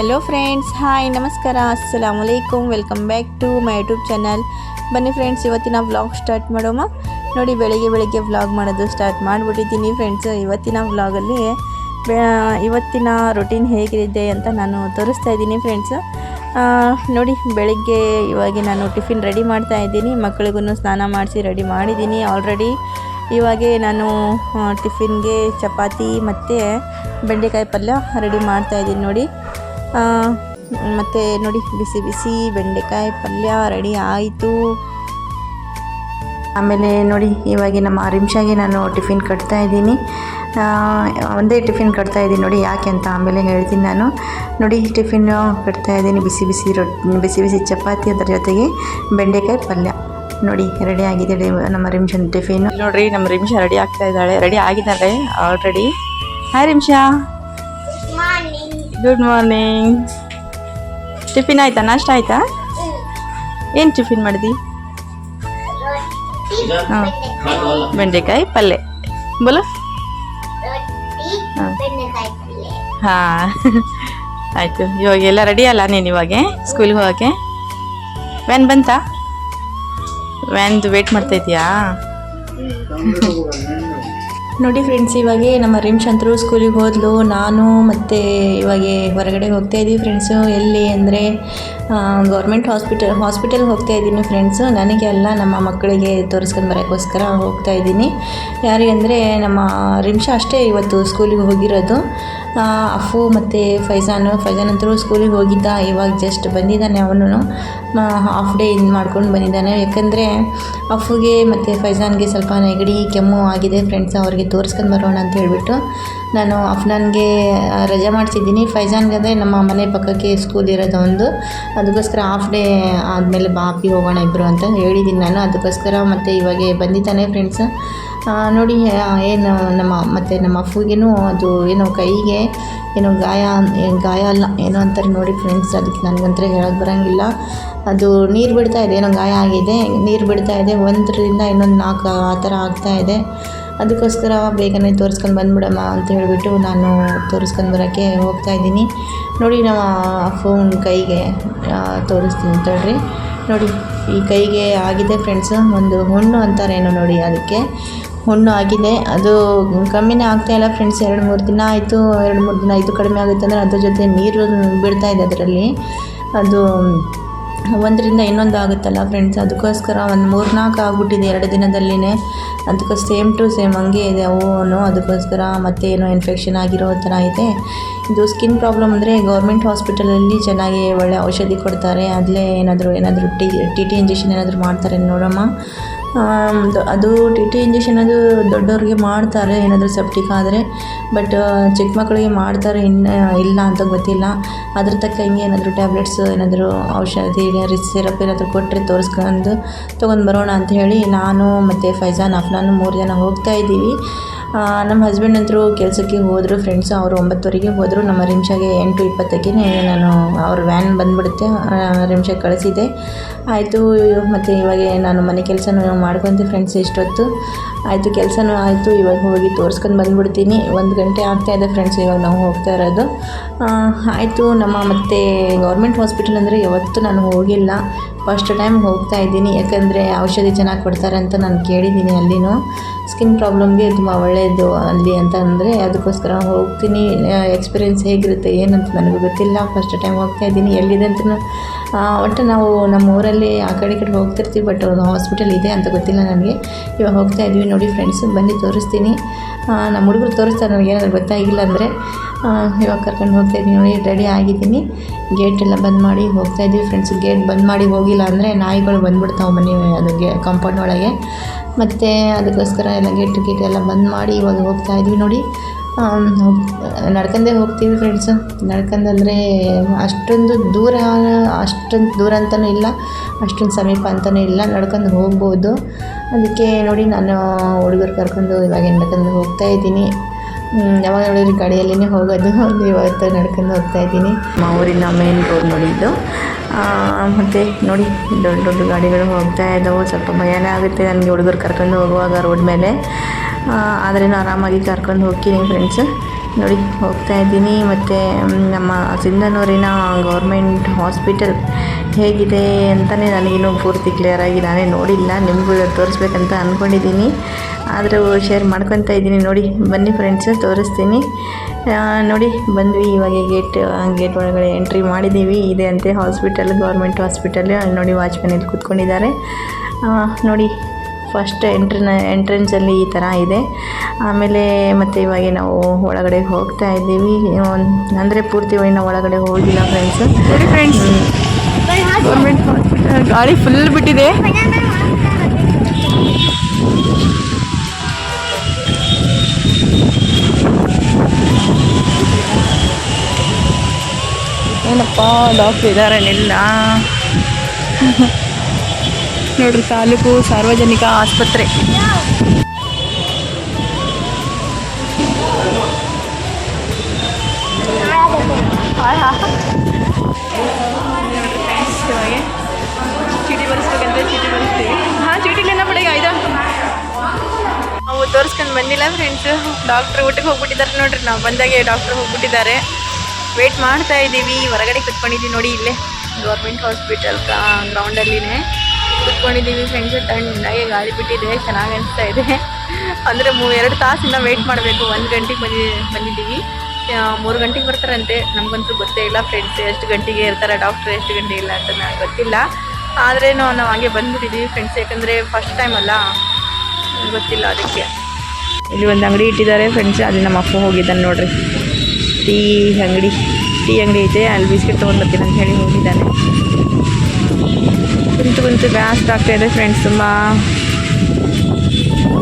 Hello friends hi ನಮಸ್ಕಾರ ಅಸ್ಸಲಾಮಲೈಕುಮ್ welcome back to my YouTube channel ಬನ್ನಿ friends ಇವತ್ತಿನ vlog start ಮಾಡೋಮ ನೋಡಿ, ಬೆಳಗ್ಗೆ ಬೆಳಿಗ್ಗೆ ವ್ಲಾಗ್ ಮಾಡೋದು ಸ್ಟಾರ್ಟ್ ಮಾಡಿಬಿಟ್ಟಿದ್ದೀನಿ ಫ್ರೆಂಡ್ಸ್ ಇವತ್ತಿನ ವ್ಲಾಗಲ್ಲಿ ಇವತ್ತಿನ ರೊಟೀನ್ ಹೇಗಿದೆ ಅಂತ ನಾನು ತೋರಿಸ್ತಾ ಇದ್ದೀನಿ ಫ್ರೆಂಡ್ಸ್ ನೋಡಿ, ಬೆಳಿಗ್ಗೆ ಇವಾಗ ನಾನು ಟಿಫಿನ್ ರೆಡಿ ಮಾಡ್ತಾ ಇದ್ದೀನಿ. ಮಕ್ಕಳಿಗೂ ಸ್ನಾನ ಮಾಡಿಸಿ ರೆಡಿ ಮಾಡಿದ್ದೀನಿ ಆಲ್ರೆಡಿ ಇವಾಗೆ ನಾನು ಟಿಫಿನ್ಗೆ ಚಪಾತಿ ಮತ್ತು ಬೆಂಡೆಕಾಯಿ ಪಲ್ಯ ರೆಡಿ ಮಾಡ್ತಾ ಇದ್ದೀನಿ ನೋಡಿ. ಮತ್ತು ನೋಡಿ, ಬಿಸಿ ಬಿಸಿ ಬೆಂಡೆಕಾಯಿ ಪಲ್ಯ ರೆಡಿ ಆಯಿತು. ಆಮೇಲೆ ನೋಡಿ, ಇವಾಗ ನಮ್ಮ ರಿಮ್ಷಾಗೆ ನಾನು ಟಿಫಿನ್ ಕಟ್ತಾ ಇದ್ದೀನಿ. ಒಂದೇ ಟಿಫಿನ್ ಕಟ್ತಾ ಇದ್ದೀನಿ ನೋಡಿ, ಯಾಕೆ ಅಂತ ಆಮೇಲೆ ಹೇಳ್ತೀನಿ ನಾನು. ನೋಡಿ, ಟಿಫಿನ್ ಕಟ್ತಾ ಇದ್ದೀನಿ, ಬಿಸಿ ಬಿಸಿ ರೊಟ್ಟಿ ಬಿಸಿ ಬಿಸಿ ಚಪಾತಿ ಅದರ ಜೊತೆಗೆ ಬೆಂಡೆಕಾಯಿ ಪಲ್ಯ. ನೋಡಿ, ರೆಡಿ ಆಗಿದೆ ನಮ್ಮ ರಿಮ್ಷನ್ ಟಿಫಿನ್. ನೋಡಿರಿ, ನಮ್ಮ ರಿಮ್ಷಾ ರೆಡಿ ಆಗ್ತಾ ಇದ್ದಾಳೆ, ರೆಡಿ ಆಗಿದ್ದಾಳೆ already hi Rimsha good morning tiffin ಆಯ್ತಾ? ನಾಷ್ಟ ಆಯ್ತಾ? ಏನು ಟಿಫಿನ್ ಮಾಡಿದಿ? ಹಾಂ. ಬೆಂಡೆಕಾಯಿ. ಪಲ್ಯ ಬೋಲ? ಹಾಂ. ಆಯಿತು. ಇವಾಗ ಎಲ್ಲ ರೆಡಿ ಅಲ್ಲ ನೀನು ಇವಾಗ? ಸ್ಕೂಲ್ಗೆ ಹೋಗೋಕ್ಕೆ? ವ್ಯಾನ್ ಬಂತಾ? ವ್ಯಾನ್ದು ವೇಟ್ ಮಾಡ್ತಾ ಇದೆಯಾ? ನೋಡಿ ಫ್ರೆಂಡ್ಸ್ ಇವಾಗ ನಮ್ಮ ರಿಮ್ಸ್ ಅಂತರೂ ಸ್ಕೂಲಿಗೆ ಹೋದ್ಲು. ನಾನು ಮತ್ತು ಇವಾಗ ಹೊರಗಡೆ ಹೋಗ್ತಾ ಇದ್ದೀವಿ ಫ್ರೆಂಡ್ಸು ಎಲ್ಲಿ ಅಂದರೆ ಗೌರ್ಮೆಂಟ್ ಹಾಸ್ಪಿಟಲ್ ಹಾಸ್ಪಿಟಲ್ಗೆ ಹೋಗ್ತಾ ಇದ್ದೀನಿ ಫ್ರೆಂಡ್ಸು ನನಗೆ ಅಲ್ಲ, ನಮ್ಮ ಮಕ್ಕಳಿಗೆ ತೋರಿಸ್ಕೊಂಡು ಬರೋಕ್ಕೋಸ್ಕರ ಹೋಗ್ತಾ ಇದ್ದೀನಿ ಯಾರಿಗೆ ಅಂದರೆ, ನಮ್ಮ ರಿಮ್ಷ ಅಷ್ಟೇ ಇವತ್ತು ಸ್ಕೂಲಿಗೆ ಹೋಗಿರೋದು. ಅಫು ಮತ್ತು ಫೈಜಾನು, ಫೈಜಾನ್ ಅಂತರೂ ಸ್ಕೂಲಿಗೆ ಹೋಗಿದ್ದ, ಇವಾಗ ಜಸ್ಟ್ ಬಂದಿದ್ದಾನೆ ಅವನು ಹಾಫ್ ಡೇ ಇದು ಮಾಡ್ಕೊಂಡು ಬಂದಿದ್ದಾನೆ. ಯಾಕಂದರೆ ಅಫುಗೆ ಮತ್ತು ಫೈಜಾನ್ಗೆ ಸ್ವಲ್ಪ ನೆಗಡಿ, ಕೆಮ್ಮು ಆಗಿದೆ. ಫ್ರೆಂಡ್ಸ್ ಅವ್ರಿಗೆ ತೋರಿಸ್ಕೊಂಡು ಬರೋಣ ಅಂತ ಹೇಳಿಬಿಟ್ಟು ನಾನು ಅಫ್ನಾನ್ಗೆ ರಜೆ ಮಾಡಿಸಿದ್ದೀನಿ. ಫೈಜಾನ್ಗೆ ಅಂದರೆ ನಮ್ಮ ಮನೆ ಪಕ್ಕಕ್ಕೆ ಸ್ಕೂಲ್ ಇರೋದು ಒಂದು. ಅದಕ್ಕೋಸ್ಕರ ಹಾಫ್ ಡೇ ಆದಮೇಲೆ ಬಾಪಿ ಹೋಗೋಣ ಇಬ್ಬರು ಅಂತ ಹೇಳಿದ್ದೀನಿ ನಾನು. ಅದಕ್ಕೋಸ್ಕರ ಮತ್ತು ಇವಾಗ ಬಂದಿದ್ದಾನೆ ಫ್ರೆಂಡ್ಸ್ ನೋಡಿ ಏನು ನಮ್ಮ, ಮತ್ತು ನಮ್ಮ ಅಪ್ಪುಗೇನು ಅದು ಏನೋ ಕೈಗೆ ಏನೋ ಗಾಯ ಗಾಯ ಅಲ್ಲ, ಏನೋ ಅಂತಾರೆ ನೋಡಿ ಫ್ರೆಂಡ್ಸ್ ಅದಕ್ಕೆ ನನಗಂತರ ಹೇಳೋಕ್ಕೆ ಬರೋಂಗಿಲ್ಲ. ಅದು ನೀರು ಬಿಡ್ತಾ ಇದೆ, ಏನೋ ಗಾಯ ಆಗಿದೆ, ನೀರು ಬಿಡ್ತಾ ಇದೆ, ಒಂದರಿಂದ ಇನ್ನೊಂದು ನಾಲ್ಕು ಆ ಥರ ಆಗ್ತಾ ಇದೆ. ಅದಕ್ಕೋಸ್ಕರ ಬೇಗನೆ ತೋರಿಸ್ಕೊಂಡು ಬಂದ್ಬಿಡಮ್ಮ ಅಂತ ಹೇಳಿಬಿಟ್ಟು ನಾನು ತೋರಿಸ್ಕೊಂಡು ಬರೋಕ್ಕೆ ಹೋಗ್ತಾ ಇದ್ದೀನಿ. ನೋಡಿ, ನಮ್ಮ ಫೋನ್ ಕೈಗೆ ತೋರಿಸ್ತೀನಿ ತಡ್ರಿ. ನೋಡಿ, ಈ ಕೈಗೆ ಆಗಿದೆ ಫ್ರೆಂಡ್ಸು ಒಂದು ಹುಣ್ಣು ಅಂತಾರೇನೋ ನೋಡಿ ಅದಕ್ಕೆ. ಹುಣ್ಣು ಆಗಿದೆ ಅದು ಕಮ್ಮಿನೇ ಆಗ್ತಾ ಇಲ್ಲ ಫ್ರೆಂಡ್ಸ್ ಎರಡು ಮೂರು ದಿನ ಆಯಿತು, ಎರಡು ಮೂರು ದಿನ ಆಯಿತು ಕಡಿಮೆ ಆಗುತ್ತೆ ಅಂದರೆ ಅದ್ರ ಜೊತೆ ನೀರು ಬಿಡ್ತಾ ಇದೆ ಅದರಲ್ಲಿ. ಅದು ಒಂದರಿಂದ ಇನ್ನೊಂದು ಆಗುತ್ತಲ್ಲ ಫ್ರೆಂಡ್ಸ್ ಅದಕ್ಕೋಸ್ಕರ ಒಂದು ಮೂರು ನಾಲ್ಕು ಆಗ್ಬಿಟ್ಟಿದೆ ಎರಡು ದಿನದಲ್ಲಿನೇ. ಅದಕ್ಕೆ ಸೇಮ್ ಟು ಸೇಮ್ ಹಂಗೆ ಇದೆ ಅವು ಅದಕ್ಕೋಸ್ಕರ ಮತ್ತೆ ಏನೋ ಇನ್ಫೆಕ್ಷನ್ ಆಗಿರೋ ಥರ ಇದೆ. ಇದು ಸ್ಕಿನ್ ಪ್ರಾಬ್ಲಮ್ ಅಂದರೆ ಗೌರ್ಮೆಂಟ್ ಹಾಸ್ಪಿಟಲಲ್ಲಿ ಚೆನ್ನಾಗಿ ಒಳ್ಳೆ ಔಷಧಿ ಕೊಡ್ತಾರೆ. ಅಲ್ಲೇ ಏನಾದರೂ ಏನಾದರೂ ಟಿ ಟಿ ಟಿ ಇಂಜೆಕ್ಷನ್ ಏನಾದರೂ ಮಾಡ್ತಾರೆ ನೋಡಮ್ಮ. ಅದು ಟಿ ಟಿ ಇಂಜೆಕ್ಷನ್ ಅದು ದೊಡ್ಡವ್ರಿಗೆ ಮಾಡ್ತಾರೆ, ಏನಾದರೂ ಸೆಪ್ಟಿಕ್ ಆದರೆ. ಬಟ್ ಚಿಕ್ಕ ಮಕ್ಕಳಿಗೆ ಮಾಡ್ತಾರೆ, ಇನ್ನು ಇಲ್ಲ ಅಂತ ಗೊತ್ತಿಲ್ಲ. ಅದ್ರ ತಕ್ಕಂಗೆ ಏನಾದರೂ ಟ್ಯಾಬ್ಲೆಟ್ಸ್ ಏನಾದರೂ ಔಷಧಿ ಸಿರಪ್ ಏನಾದರೂ ಕೊಟ್ಟರೆ ತೋರಿಸ್ಕೊಂಡು ತೊಗೊಂಡು ಬರೋಣ ಅಂತ ಹೇಳಿ ನಾನು ಮತ್ತು ಫೈಜಾನ್, ಅಫ್ನಾನು ಮೂರು ಜನ ಹೋಗ್ತಾ ಇದ್ದೀವಿ. ನಮ್ಮ ಹಸ್ಬೆಂಡ್ ಅಂತರೂ ಕೆಲಸಕ್ಕೆ ಹೋದರು ಫ್ರೆಂಡ್ಸು ಅವರು ಒಂಬತ್ತುವರೆಗೆ ಹೋದರು. ನಮ್ಮ ರಿಮ್ಷಾಗೆ ಎಂಟು ಇಪ್ಪತ್ತಕ್ಕೆ ನಾನು ಅವ್ರ ವ್ಯಾನ್ ಬಂದುಬಿಡುತ್ತೆ ರಿಮ್ಷಾಗೆ ಕಳಿಸಿದ್ದೆ. ಆಯಿತು, ಮತ್ತು ಇವಾಗ ನಾನು ಮನೆ ಕೆಲಸನೂ ಮಾಡ್ಕೊತೀನಿ ಫ್ರೆಂಡ್ಸ್ ಇಷ್ಟೊತ್ತು. ಆಯಿತು, ಕೆಲಸನೂ ಆಯಿತು, ಇವಾಗ ಹೋಗಿ ತೋರಿಸ್ಕೊಂಡು ಬಂದುಬಿಡ್ತೀನಿ. ಒಂದು ಗಂಟೆ ಆಗ್ತಾಯಿದೆ ಫ್ರೆಂಡ್ಸ್ ಇವಾಗ ನಾವು ಹೋಗ್ತಾ ಇರೋದು. ಆಯಿತು, ನಮ್ಮ ಮತ್ತು ಗೌರ್ಮೆಂಟ್ ಹಾಸ್ಪಿಟಲ್ ಅಂದರೆ ಯಾವತ್ತೂ ನಾನು ಹೋಗಿಲ್ಲ. ಫಸ್ಟ್ ಟೈಮ್ ಹೋಗ್ತಾ ಇದ್ದೀನಿ. ಯಾಕಂದರೆ ಔಷಧಿ ಚೆನ್ನಾಗಿ ಕೊಡ್ತಾರೆ ಅಂತ ನಾನು ಕೇಳಿದ್ದೀನಿ ಅಲ್ಲಿನೂ. ಸ್ಕಿನ್ ಪ್ರಾಬ್ಲಮ್ಗೆ ತುಂಬ ಒಳ್ಳೆಯದು ಅಲ್ಲಿ ಅಂತ ಅಂದರೆ ಅದಕ್ಕೋಸ್ಕರ ಹೋಗ್ತೀನಿ. ಎಕ್ಸ್ಪೀರಿಯೆನ್ಸ್ ಹೇಗಿರುತ್ತೆ, ಏನಂತ ನನಗೆ ಗೊತ್ತಿಲ್ಲ. ಫಸ್ಟ್ ಟೈಮ್ ಹೋಗ್ತಾ ಇದ್ದೀನಿ. ಎಲ್ಲಿದೆ ಅಂತ ಒಟ್ಟು ನಾವು ನಮ್ಮ ಊರಲ್ಲಿ ಆ ಕಡೆ ಕಡೆ ಹೋಗ್ತಿರ್ತೀವಿ ಬಟ್ ಅವ್ರದ್ದು ಹಾಸ್ಪಿಟಲ್ ಇದೆ ಅಂತ ಗೊತ್ತಿಲ್ಲ ನನಗೆ. ಇವಾಗ ಹೋಗ್ತಾ ಇದ್ವಿ ನೋಡಿ ಫ್ರೆಂಡ್ಸ್ ಬನ್ನಿ ತೋರಿಸ್ತೀನಿ. ನಮ್ಮ ಹುಡುಗರು ತೋರಿಸ್ತಾರೆ ನನಗೆ ಏನಾದ್ರು ಗೊತ್ತಾಗಿಲ್ಲ ಅಂದರೆ. ಇವಾಗ ಕರ್ಕೊಂಡು ಹೋಗ್ತಾ ನೋಡಿ ರೆಡಿ ಆಗಿದ್ದೀನಿ. ಗೇಟ್ ಎಲ್ಲ ಬಂದ್ ಮಾಡಿ ಹೋಗ್ತಾ ಇದ್ವಿ ಫ್ರೆಂಡ್ಸ್ ಗೇಟ್ ಬಂದ್ ಮಾಡಿ ಹೋಗಿಲ್ಲ ಅಂದರೆ ನಾಯಿಗಳು ಬಂದುಬಿಡ್ತಾವೆ ಮನೆ ಗೇ ಕಾಂಪೌಂಡ್ ಒಳಗೆ. ಮತ್ತು ಅದಕ್ಕೋಸ್ಕರ ಎಲ್ಲ ಗೇಟ್ ಗೇಟ್ ಎಲ್ಲ ಬಂದ್ ಮಾಡಿ ಇವಾಗ ಹೋಗ್ತಾ ಇದ್ವಿ ನೋಡಿ. ನಡ್ಕೊಂಡೇ ಹೋಗ್ತೀವಿ ಫ್ರೆಂಡ್ಸು ನಡ್ಕೊಂಡಂದರೆ ಅಷ್ಟೊಂದು ದೂರ ಅಷ್ಟೊಂದು ದೂರ ಅಂತಲೂ ಇಲ್ಲ, ಅಷ್ಟೊಂದು ಸಮೀಪ ಅಂತಲೂ ಇಲ್ಲ. ನಡ್ಕೊಂಡು ಹೋಗ್ಬೋದು. ಅದಕ್ಕೆ ನೋಡಿ ನಾನು ಹುಡುಗರು ಕರ್ಕೊಂಡು ಇವಾಗ ನಡ್ಕೊಂಡು ಹೋಗ್ತಾ ಇದ್ದೀನಿ. ಯಾವಾಗ ನೋಡಿದ್ರೆ ಗಾಡಿಯಲ್ಲೇ ಹೋಗೋದು. ಅಲ್ಲಿ ಇವತ್ತು ನಡ್ಕೊಂಡು ಹೋಗ್ತಾ ಇದ್ದೀನಿ. ಊರಿನ ಮೇನ್ ರೋಡ್ ನೋಡಿದ್ದು ಮತ್ತು ನೋಡಿ, ದೊಡ್ಡ ದೊಡ್ಡ ಗಾಡಿಗಳು ಹೋಗ್ತಾ ಇದ್ದಾವೆ ಸ್ವಲ್ಪ ಭಯನೇ ಆಗುತ್ತೆ ನನಗೆ ಹುಡುಗರು ಕರ್ಕೊಂಡು ಹೋಗುವಾಗ ರೋಡ್ ಮೇಲೆ. ಆದ್ರೂ ಆರಾಮಾಗಿ ಕರ್ಕೊಂಡು ಹೋಗ್ತೀನಿ ಫ್ರೆಂಡ್ಸ್ ನೋಡಿ, ಹೋಗ್ತಾ ಇದ್ದೀನಿ. ಮತ್ತು ನಮ್ಮ ಸಿಂಧನೂರಿನ ಗೌರ್ಮೆಂಟ್ ಹಾಸ್ಪಿಟಲ್ ಹೇಗಿದೆ ಅಂತಲೇ ನನಗಿನ್ನೂ ಪೂರ್ತಿ ಕ್ಲಿಯರಾಗಿ ನಾನೇ ನೋಡಿಲ್ಲ. ನಿಮಗೂ ತೋರಿಸ್ಬೇಕಂತ ಅಂದ್ಕೊಂಡಿದ್ದೀನಿ ಆದರೂ ಶೇರ್ ಮಾಡ್ಕೊತಾ ಇದ್ದೀನಿ. ನೋಡಿ, ಬನ್ನಿ ಫ್ರೆಂಡ್ಸ್ ತೋರಿಸ್ತೀನಿ. ನೋಡಿ, ಬಂದ್ವಿ. ಇವಾಗ ಗೇಟ್ ಗೇಟ್ ಒಳಗಡೆ ಎಂಟ್ರಿ ಮಾಡಿದ್ದೀವಿ. ಇದೆ ಅಂತೆ ಹಾಸ್ಪಿಟಲ್ ಗೌರ್ಮೆಂಟ್ ಹಾಸ್ಪಿಟಲ್ ಅಲ್ಲಿ ನೋಡಿ ವಾಚ್ಮನ್ ಇಲ್ಲಿ ಕೂತ್ಕೊಂಡಿದ್ದಾರೆ. ನೋಡಿ ಫಸ್ಟ್ ಎಂಟ್ರಿನ ಎಂಟ್ರೆನ್ಸಲ್ಲಿ ಈ ಥರ ಇದೆ. ಆಮೇಲೆ ಮತ್ತು ಇವಾಗ ನಾವು ಒಳಗಡೆ ಹೋಗ್ತಾ ಇದ್ದೀವಿ. ಅಂದರೆ ಪೂರ್ತಿ ನಾವು ಒಳಗಡೆ ಹೋಗಿಲ್ಲ ಫ್ರೆಂಡ್ಸ್ ಫ್ರೆಂಡ್ಸ್ ಗೌರ್ಮೆಂಟ್ ಹಾಸ್ಪಿಟಲ್ ಗಾಳಿ ಫುಲ್ ಬಿಟ್ಟಿದೆ. ಏನಪ್ಪ ಡಾಕ್ಟ್ರ್ ಇದ್ದಾರೆ ಎಲ್ಲ ನೋಡ್ರಿ ತಾಲೂಕು ಸಾರ್ವಜನಿಕ ಆಸ್ಪತ್ರೆ. ಚೀಟಿ ಬರ್ಸ್ಬೇಕಂದ್ರೆ ಚೀಟಿ ಹಾಂ ಬಿಡಿ ತೋರಿಸ್ಕೊಂಡು ಬಂದಿಲ್ಲ ಫ್ರೆಂಡ್ಸ್ ಡಾಕ್ಟ್ರ್ ಊಟಕ್ಕೆ ಹೋಗ್ಬಿಟ್ಟಿದ್ದಾರೆ ನೋಡ್ರಿ. ನಾವು ಬಂದಾಗೆ ಡಾಕ್ಟ್ರ್ ಹೋಗ್ಬಿಟ್ಟಿದ್ದಾರೆ. ವೇಟ್ ಮಾಡ್ತಾ ಇದ್ದೀವಿ ಹೊರಗಡೆ ಕುತ್ಕೊಂಡಿದ್ದೀವಿ ನೋಡಿ ಇಲ್ಲೇ. ಗೌರ್ಮೆಂಟ್ ಹಾಸ್ಪಿಟಲ್ ಗ್ರೌಂಡಲ್ಲಿನೇ ಕುತ್ಕೊಂಡಿದ್ದೀವಿ ಫ್ರೆಂಡ್ಸ್ ತಣ್ಣಗೆ ಗಾಳಿ ಬಿಟ್ಟಿದೆ, ಚೆನ್ನಾಗಿ ಅನಿಸ್ತಾ ಇದೆ. ಅಂದರೆ ಮೂ ಎರಡು ತಾಸಿಂದ ವೆಯ್ಟ್ ಮಾಡಬೇಕು, ಒಂದು ಗಂಟೆಗೆ ಬಂದಿ ಬಂದಿದ್ದೀವಿ. ಮೂರು ಗಂಟೆಗೆ ಬರ್ತಾರಂತೆ, ನಮಗಂತೂ ಗೊತ್ತೇ ಇಲ್ಲ ಫ್ರೆಂಡ್ಸ್ ಎಷ್ಟು ಗಂಟೆಗೆ ಇರ್ತಾರೆ ಡಾಕ್ಟ್ರ್ ಎಷ್ಟು ಗಂಟೆ ಇಲ್ಲ ಅಂತ ನನಗೆ ಗೊತ್ತಿಲ್ಲ. ಆದ್ರೇನು ನಾವು ಹಾಗೆ ಬಂದ್ಬಿಟ್ಟಿದ್ದೀವಿ ಫ್ರೆಂಡ್ಸ್ ಯಾಕಂದರೆ ಫಸ್ಟ್ ಟೈಮ್ ಅಲ್ಲ ಗೊತ್ತಿಲ್ಲ ಅದಕ್ಕೆ. ಇಲ್ಲಿ ಒಂದು ಅಂಗಡಿ ಇಟ್ಟಿದ್ದಾರೆ ಫ್ರೆಂಡ್ಸ್ ಅಲ್ಲಿ ನಮ್ಮ ಅಪ್ಪ ಹೋಗಿದ್ದಾನೆ ನೋಡ್ರಿ. ಟೀ ಅಂಗಡಿ ಟೀ ಅಂಗಡಿ ಐತೆ, ಅಲ್ಲಿ ಬಿಸ್ಕೆಟ್ ತೊಗೊಂಡು ಬರ್ತೀನಿ ಅಂತ ಹೇಳಿ ಹೋಗಿದ್ದಾನೆ. ಕುಂತು ಕುಂತು ಬ್ಯಾಸ್ಟ್ ಆಗ್ತಾ ಇದೆ ಫ್ರೆಂಡ್ಸ್ ತುಂಬ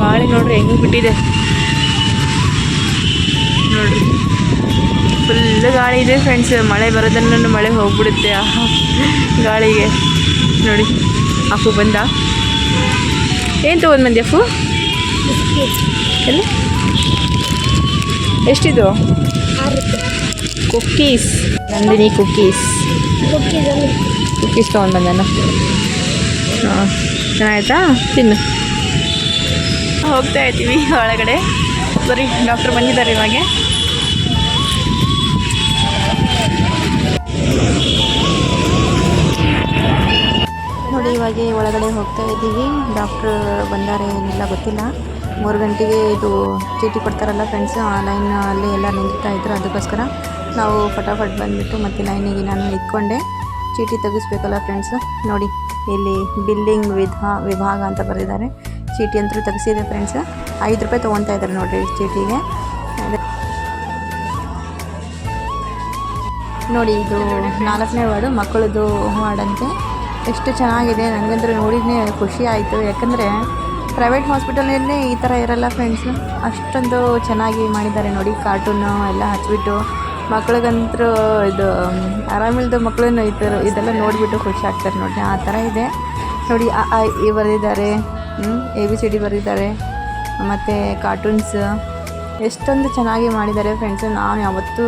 ಗಾಳಿ ನೋಡ್ರಿ ಹೆಂಗೆ ಬಿಟ್ಟಿದೆ. ನೋಡ್ರಿ. ಫುಲ್ ಗಾಳಿ ಇದೆ ಫ್ರೆಂಡ್ಸ್ ಮಳೆ ಬರೋದನ್ನ ಮಳೆ ಹೋಗ್ಬಿಡುತ್ತೆ. ಆ ಗಾಳಿಗೆ. ನೋಡಿ ಅಪ್ಪು ಬಂದ. ಏನು ತೊಗೊಂಡು ಬಂದಿ ಅಪ್ಪು? ಎಲ್ಲಿ? ಎಷ್ಟಿದು? ಕುಕ್ಕೀಸ್ ನಂದಿನಿ ಕುಕ್ಕೀಸ್ ಕುಕ್ಕೀಸ್ ತೊಗೊಂಡು ಬಂದಾನ. ಚೆನ್ನಾಯ್ತಾ ತಿನ್ನು. ಹೋಗ್ತಾ ಇದ್ದೀವಿ ಒಳಗಡೆ. ಸರಿ, ಡಾಕ್ಟರ್ ಬಂದಿದ್ದಾರೆ ಇವಾಗೆ. ನೋಡಿ, ಇವಾಗ ಒಳಗಡೆ ಹೋಗ್ತಾ ಇದ್ದೀವಿ. ಡಾಕ್ಟ್ರ್ ಬಂದಾರೆ ಏನಿಲ್ಲ ಗೊತ್ತಿಲ್ಲ. ಮೂರು ಗಂಟೆಗೆ ಇದು ಚೀಟಿ ಕೊಡ್ತಾರಲ್ಲ ಫ್ರೆಂಡ್ಸ್ ಆ ಲೈನ್ ಅಲ್ಲಿ ಎಲ್ಲ ನಿಂತಾ ಇದ್ರು. ಅದಕ್ಕೋಸ್ಕರ ನಾವು ಫಟಾಫಟ್ ಬಂದುಬಿಟ್ಟು ಮತ್ತೆ ಲೈನಿಗೆ ನಾನು ಇಟ್ಕೊಂಡೆ. ಚೀಟಿ ತೆಗಿಸ್ಬೇಕಲ್ಲ ಫ್ರೆಂಡ್ಸ್ ನೋಡಿ. ಇಲ್ಲಿ ಬಿಲ್ಲಿಂಗ್ ವಿಧಾ, ವಿಭಾಗ ಅಂತ ಬರೆದಿದ್ದಾರೆ. ಚೀಟಿ ಅಂತೂ ತೆಗೆಸಿದೆ ಫ್ರೆಂಡ್ಸ್ ಐದು ರೂಪಾಯಿ ತೊಗೊತಾ ಇದ್ದಾರೆ ನೋಡಿರಿ ಚೀಟಿಗೆ. ನೋಡಿ ಇದು ನಾಲ್ಕನೇ ವಾರ್ಡು ಮಕ್ಕಳದು ವಾರ್ಡಂತೆ ಎಷ್ಟು ಚೆನ್ನಾಗಿದೆ ನನಗಂದ್ರೆ ನೋಡಿದ್ನೇ ಖುಷಿ ಆಯಿತು. ಯಾಕಂದರೆ ಪ್ರೈವೇಟ್ ಹಾಸ್ಪಿಟಲಲ್ಲೇ ಈ ಥರ ಇರಲ್ಲ ಫ್ರೆಂಡ್ಸ್ ಅಷ್ಟೊಂದು ಚೆನ್ನಾಗಿ ಮಾಡಿದ್ದಾರೆ ನೋಡಿ ಕಾರ್ಟೂನು ಎಲ್ಲ ಹಚ್ಬಿಟ್ಟು ಮಕ್ಳಿಗಂತೂ ಇದು ಆರಾಮಿಲ್ದ ಮಕ್ಕಳನ್ನು ಈ ಥರ, ಇದೆಲ್ಲ ನೋಡಿಬಿಟ್ಟು ಖುಷಿ ಆಗ್ತಾರೆ ನೋಡಿ. ಆ ಥರ ಇದೆ. ನೋಡಿ, ಆ ಈ ಬರೆದಿದ್ದಾರೆ ಎ, ಬಿ, ಸಿ, ಡಿ ಬರೆದಿದ್ದಾರೆ. ಮತ್ತು ಕಾರ್ಟೂನ್ಸ್ ಎಷ್ಟೊಂದು ಚೆನ್ನಾಗಿ ಮಾಡಿದ್ದಾರೆ ಫ್ರೆಂಡ್ಸು ನಾನು ಯಾವತ್ತೂ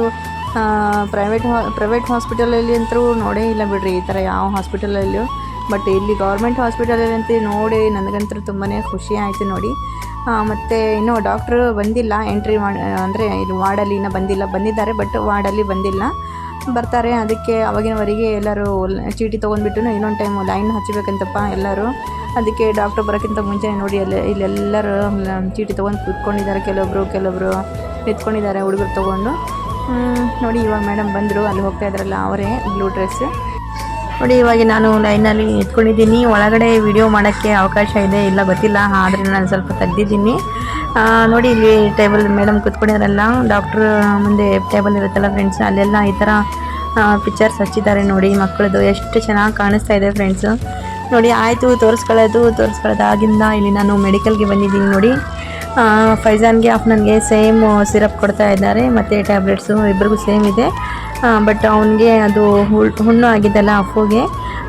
ಪ್ರೈವೇಟ್ ಪ್ರೈವೇಟ್ ಹಾಸ್ಪಿಟಲಲ್ಲಿ ಅಂತೂ ನೋಡೇ ಇಲ್ಲ ಬಿಡ್ರಿ ಈ ಥರ ಯಾವ ಹಾಸ್ಪಿಟಲಲ್ಲೂ ಬಟ್ ಇಲ್ಲಿ ಗೌರ್ಮೆಂಟ್ ಹಾಸ್ಪಿಟಲಲ್ಲಿ ಅಂತ ನೋಡಿ ನನಗಂತೂ ತುಂಬಾ ಖುಷಿ ಆಯಿತು ನೋಡಿ. ಮತ್ತು ಇನ್ನೂ ಡಾಕ್ಟ್ರು ಬಂದಿಲ್ಲ ಎಂಟ್ರಿ ಮಾಡಿ ಅಂದರೆ ಇದು ವಾರ್ಡಲ್ಲಿ ಇನ್ನೂ ಬಂದಿಲ್ಲ, ಬಂದಿದ್ದಾರೆ ಬಟ್ ವಾರ್ಡಲ್ಲಿ ಬಂದಿಲ್ಲ. ಬರ್ತಾರೆ, ಅದಕ್ಕೆ ಅವಾಗಿನವರೆಗೆ ಎಲ್ಲರೂ ಚೀಟಿ ತೊಗೊಂಡ್ಬಿಟ್ಟು ಇನ್ನೊಂದು ಟೈಮ್ ಲೈನ್ ಹಚ್ಚಬೇಕಂತಪ್ಪ ಎಲ್ಲರೂ. ಅದಕ್ಕೆ ಡಾಕ್ಟ್ರ್ ಬರೋಕ್ಕಿಂತ ಮುಂಚೆ ನೋಡಿ ಅಲ್ಲಿ ಇಲ್ಲೆಲ್ಲರೂ ಚೀಟಿ ತೊಗೊಂಡು ಕೂತ್ಕೊಂಡಿದ್ದಾರೆ. ಕೆಲವೊಬ್ಬರು ಕೆಲವೊಬ್ಬರು ನಿಂತ್ಕೊಂಡಿದ್ದಾರೆ, ಹುಡುಗರು ತೊಗೊಂಡು. ನೋಡಿ ಇವಾಗ ಮೇಡಮ್ ಬಂದರು, ಅಲ್ಲಿ ಹೋಗ್ತಾ ಇದ್ರಲ್ಲ ಅವರೇ ಬ್ಲೂ ಡ್ರೆಸ್ ನೋಡಿ, ಇವಾಗ ನಾನು ಲೈನಲ್ಲಿ ನಿಂತ್ಕೊಂಡಿದ್ದೀನಿ. ಒಳಗಡೆ ವಿಡಿಯೋ ಮಾಡೋಕ್ಕೆ ಅವಕಾಶ ಇದೆ, ಇಲ್ಲ ಗೊತ್ತಿಲ್ಲ. ಆದರೆ ನಾನು ಸ್ವಲ್ಪ ತೆಗ್ದಿದ್ದೀನಿ. ನೋಡಿ, ಇಲ್ಲಿ ಟೇಬಲ್ ಮೇಡಮ್ ಕೂತ್ಕೊಂಡಿದ್ರಲ್ಲ ಡಾಕ್ಟ್ರ್ ಮುಂದೆ ಟೇಬಲ್ ಇರುತ್ತಲ್ಲ ಫ್ರೆಂಡ್ಸ್ ಅಲ್ಲೆಲ್ಲ ಈ ಥರ ಪಿಕ್ಚರ್ಸ್ ಹಚ್ಚಿದ್ದಾರೆ ನೋಡಿ ಮಕ್ಕಳದು. ಎಷ್ಟು ಚೆನ್ನಾಗಿ ಕಾಣಿಸ್ತಾ ಇದೆ ಫ್ರೆಂಡ್ಸು ನೋಡಿ, ಆಯಿತು, ತೋರಿಸ್ಕೊಳ್ಳೋದು ತೋರಿಸ್ಕೊಳ್ಳೋದಾಗಿಂದ ಇಲ್ಲಿ ನಾನು ಮೆಡಿಕಲ್ಗೆ ಬಂದಿದ್ದೀನಿ ನೋಡಿ. ಫೈಜಾನ್ಗೆ ಆಫ್ ನನಗೆ ಸೇಮ್ ಸಿರಪ್ ಕೊಡ್ತಾ ಇದ್ದಾರೆ. ಮತ್ತು ಟ್ಯಾಬ್ಲೆಟ್ಸು ಇಬ್ಬರಿಗೂ ಸೇಮ್ ಇದೆ. ಬಟ್ ಅವನಿಗೆ ಅದು ಹುಣ್ಣು ಆಗಿದ್ದಲ್ಲ ಅಪ್ಪುಗೆ.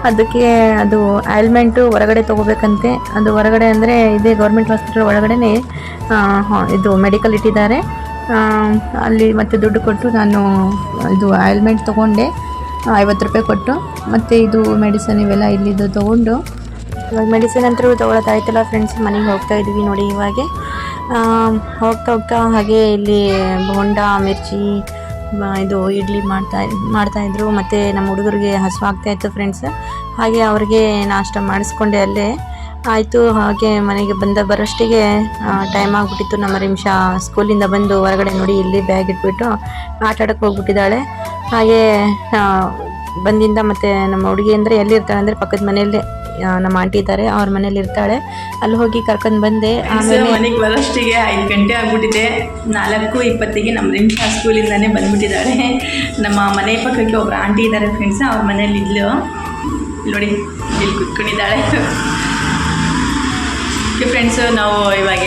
ಅದಕ್ಕೆ ಅದು ಆಯಿಲ್ಮೆಂಟು ಹೊರಗಡೆ ತೊಗೋಬೇಕಂತೆ. ಅದು ಹೊರಗಡೆ ಅಂದರೆ ಇದೇ ಗೌರ್ಮೆಂಟ್ ಹಾಸ್ಪಿಟಲ್ ಒಳಗಡೆ ಇದು ಮೆಡಿಕಲ್ ಇಟ್ಟಿದ್ದಾರೆ. ಅಲ್ಲಿ ಮತ್ತೆ ದುಡ್ಡು ಕೊಟ್ಟು ನಾನು ಇದು ಆಯಿಲ್ಮೆಂಟ್ ತೊಗೊಂಡೆ. ಐವತ್ತು ರೂಪಾಯಿ ಕೊಟ್ಟು. ಮತ್ತು ಇದು ಮೆಡಿಸನ್ ಇವೆಲ್ಲ ಇಲ್ಲಿದ್ದು ತೊಗೊಂಡು. ಇವಾಗ ಮೆಡಿಸಿನ್ ಅಂತರೂ ತೊಗೊಳತ್ತಾಯ್ತಲ್ಲ ಫ್ರೆಂಡ್ಸ್ ಮನೆಗೆ ಹೋಗ್ತಾ ಇದ್ವಿ ನೋಡಿ ಇವಾಗೆ. ಹೋಗ್ತಾ ಹೋಗ್ತಾ ಹಾಗೆ ಇಲ್ಲಿ ಬೋಂಡ, ಮಿರ್ಚಿ ಇದು ಇಡ್ಲಿ ಮಾಡ್ತಾ ಮಾಡ್ತಾಯಿದ್ರು ಮತ್ತು ನಮ್ಮ ಹುಡುಗರಿಗೆ ಹಸುವಾಗ್ತಾ ಇತ್ತು ಫ್ರೆಂಡ್ಸ್ ಹಾಗೆ ಅವ್ರಿಗೆ ನಾಷ್ಟ ಮಾಡಿಸ್ಕೊಂಡೆ ಅಲ್ಲೇ. ಆಯಿತು, ಹಾಗೆ ಮನೆಗೆ ಬಂದ ಬರೋಷ್ಟಿಗೆ ಟೈಮ್ ಆಗಿಬಿಟ್ಟಿತ್ತು. ನಮ್ಮ ರಿಮ್ಷ ಸ್ಕೂಲಿಂದ ಬಂದು ಹೊರಗಡೆ ನೋಡಿ ಇಲ್ಲಿ ಬ್ಯಾಗ್ ಇಟ್ಬಿಟ್ಟು ಆಟ ಆಡೋಕ್ಕೆ ಹೋಗ್ಬಿಟ್ಟಿದ್ದಾಳೆ. ಹಾಗೆ ಬಂದಿಂದ ಮತ್ತು ನಮ್ಮ ಹುಡುಗಿ ಅಂದರೆ ಎಲ್ಲಿರ್ತಾಳೆ ಅಂದರೆ ಪಕ್ಕದ ಮನೆಯಲ್ಲೇ ನಮ್ಮ ಆಂಟಿ ಇದ್ದಾರೆ ಅವ್ರ ಮನೇಲಿ ಇರ್ತಾಳೆ. ಅಲ್ಲಿ ಹೋಗಿ ಕರ್ಕೊಂಡು ಬಂದೆ ಆಮೇಲೆ ಮನೆಗೆ ಬರೋಷ್ಟಿಗೆ ಐದು ಗಂಟೆ ಆಗ್ಬಿಟ್ಟಿದೆ. ನಾಲ್ಕು ಇಪ್ಪತ್ತಿಗೆ ನಮ್ಮ ರಿಮ್ಸಾ ಸ್ಕೂಲಿಂದನೇ ಬಂದ್ಬಿಟ್ಟಿದ್ದಾರೆ. ನಮ್ಮ ಮನೆ ಪಕ್ಕಕ್ಕೆ ಒಬ್ಬರು ಆಂಟಿ ಇದ್ದಾರೆ ಫ್ರೆಂಡ್ಸ್ ಅವ್ರ ಮನೇಲಿ ಇದ್ಲು. ನೋಡಿ ಇಲ್ಲಿ ಕುತ್ಕೊಂಡಿದ್ದಾಳೆ. ಫ್ರೆಂಡ್ಸು ನಾವು ಇವಾಗ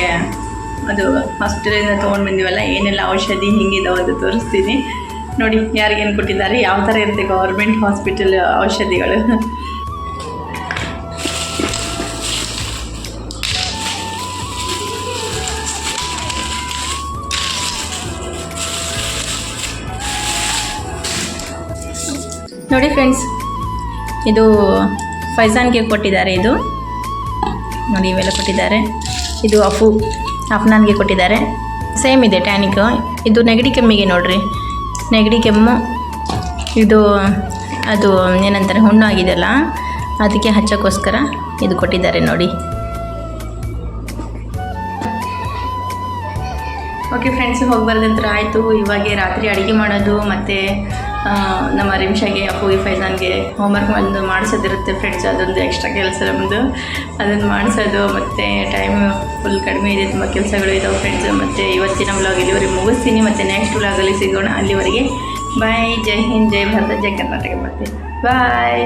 ಅದು ಹಾಸ್ಪಿಟಲಿಂದ ತೊಗೊಂಡು ಬಂದಿವಲ್ಲ ಏನೆಲ್ಲ ಔಷಧಿ ಹಿಂಗಿದಾವೆ ಅದು ತೋರಿಸ್ತೀನಿ. ನೋಡಿ ಯಾರಿಗೇನು ಕೊಟ್ಟಿದ್ದಾರೆ ಯಾವ ಥರ ಇರುತ್ತೆ ಗೌರ್ಮೆಂಟ್ ಹಾಸ್ಪಿಟಲ್ ಔಷಧಿಗಳು? ನೋಡಿ ಫ್ರೆಂಡ್ಸ್, ಇದು ಫೈಜಾನ್ಗೆ ಕೊಟ್ಟಿದ್ದಾರೆ ಇದು. ನೋಡಿ, ಇವೆಲ್ಲ ಕೊಟ್ಟಿದ್ದಾರೆ. ಇದು ಅಫು, ಅಫ್ನಾನ್ಗೆ ಕೊಟ್ಟಿದ್ದಾರೆ. ಸೇಮ್ ಇದೆ ಟ್ಯಾನಿಕ್. ಇದು ನೆಗಡಿ ಕೆಮ್ಮಿಗೆ ನೋಡಿರಿ. ನೆಗಡಿ ಕೆಮ್ಮು, ಇದು, ಅದು ಏನಂತಾರೆ ಹುಣ್ಣು ಆಗಿದೆಯಲ್ಲ ಅದಕ್ಕೆ ಹಚ್ಚೋಕ್ಕೋಸ್ಕರ ಇದು ಕೊಟ್ಟಿದ್ದಾರೆ ನೋಡಿ. ಓಕೆ ಫ್ರೆಂಡ್ಸ್ ಹೋಗಿ ಬರೋದಂತ್ರ ಆಯಿತು. ಇವಾಗೆ ರಾತ್ರಿ ಅಡುಗೆ ಮಾಡೋದು, ಮತ್ತು ನಮ್ಮ ರಿಮ್ಷಾಗೆ, ಅಪ್ಪುಗೆ, ಫೈಜಾನ್ಗೆ ಹೋಮ್ವರ್ಕ್ ಒಂದು ಮಾಡಿಸೋದಿರುತ್ತೆ ಫ್ರೆಂಡ್ಸ್ ಅದೊಂದು ಎಕ್ಸ್ಟ್ರಾ ಕೆಲಸ ನಮ್ಮದು ಅದನ್ನು ಮಾಡಿಸೋದು, ಮತ್ತು ಟೈಮ್ ಫುಲ್ ಕಡಿಮೆ ಇದೆ, ತುಂಬ ಕೆಲಸಗಳು ಇದಾವೆ ಫ್ರೆಂಡ್ಸ್ ಮತ್ತು ಇವತ್ತಿನ ವ್ಲಾಗ್ ಇಲ್ಲಿವರೆಗೆ ಮುಗಿಸ್ತೀನಿ. ಮತ್ತು ನೆಕ್ಸ್ಟ್ ವ್ಲಾಗಲ್ಲಿ ಸಿಗೋಣ ಅಲ್ಲಿವರೆಗೆ. ಬಾಯ್ ಜೈ ಹಿಂದ್, ಜೈ ಭಾರತ, ಜೈ ಕರ್ನಾಟಕ. ಬರ್ತೀನಿ ಬಾಯ್